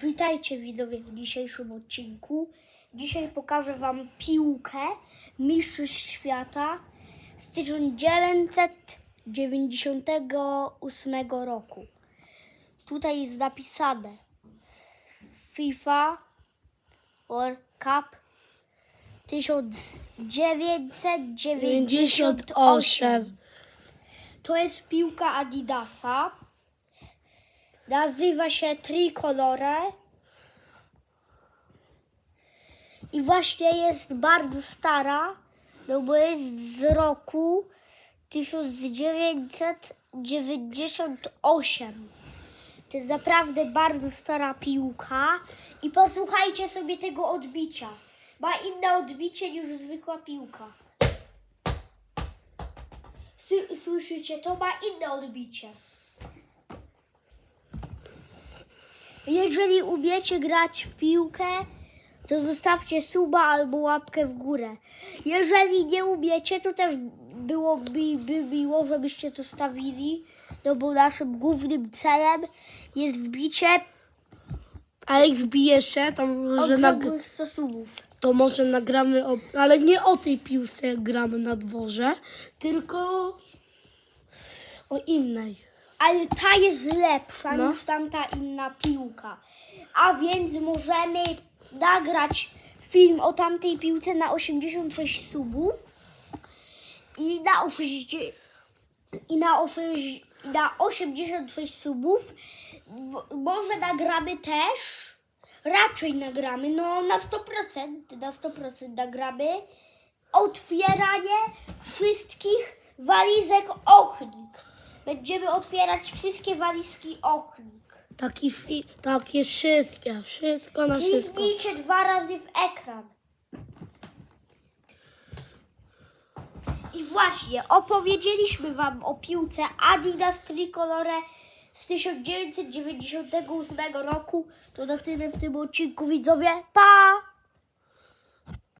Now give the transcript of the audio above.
Witajcie widzowie w dzisiejszym odcinku. Dzisiaj pokażę Wam piłkę Mistrzów Świata z 1998 roku. Tutaj jest napisane FIFA World Cup 1998. To jest piłka Adidasa. Nazywa się Tricolore. I właśnie jest bardzo stara, no bo jest z roku 1998. To jest naprawdę bardzo stara piłka. I posłuchajcie sobie tego odbicia. Ma inne odbicie niż zwykła piłka. Słyszycie, to ma inne odbicie. Jeżeli umiecie grać w piłkę, to zostawcie suba albo łapkę w górę. Jeżeli nie umiecie, to też byłoby by miło, żebyście to stawili, no bo naszym głównym celem jest wbicie A jak wbijesz się, to może, nag- okrągłych 100 subów. to może nagramy, ale nie o tej piłce gramy na dworze, tylko o innej. Ale ta jest lepsza No. niż tamta inna piłka. A więc możemy nagrać film o tamtej piłce na 86 subów i na, 80, i na, 80, i na 86 subów mo- może nagramy też, raczej nagramy, no na 100%, na 100% nagramy otwieranie wszystkich walizek Ochnik. Będziemy otwierać wszystkie walizki Ochnik. Taki fi- takie wszystkie, wszystko na wszystko. Kliknijcie dwa razy w ekran. I właśnie, opowiedzieliśmy Wam o piłce Adidas Tricolore z 1998 roku. To na tyle w tym odcinku, widzowie. Pa!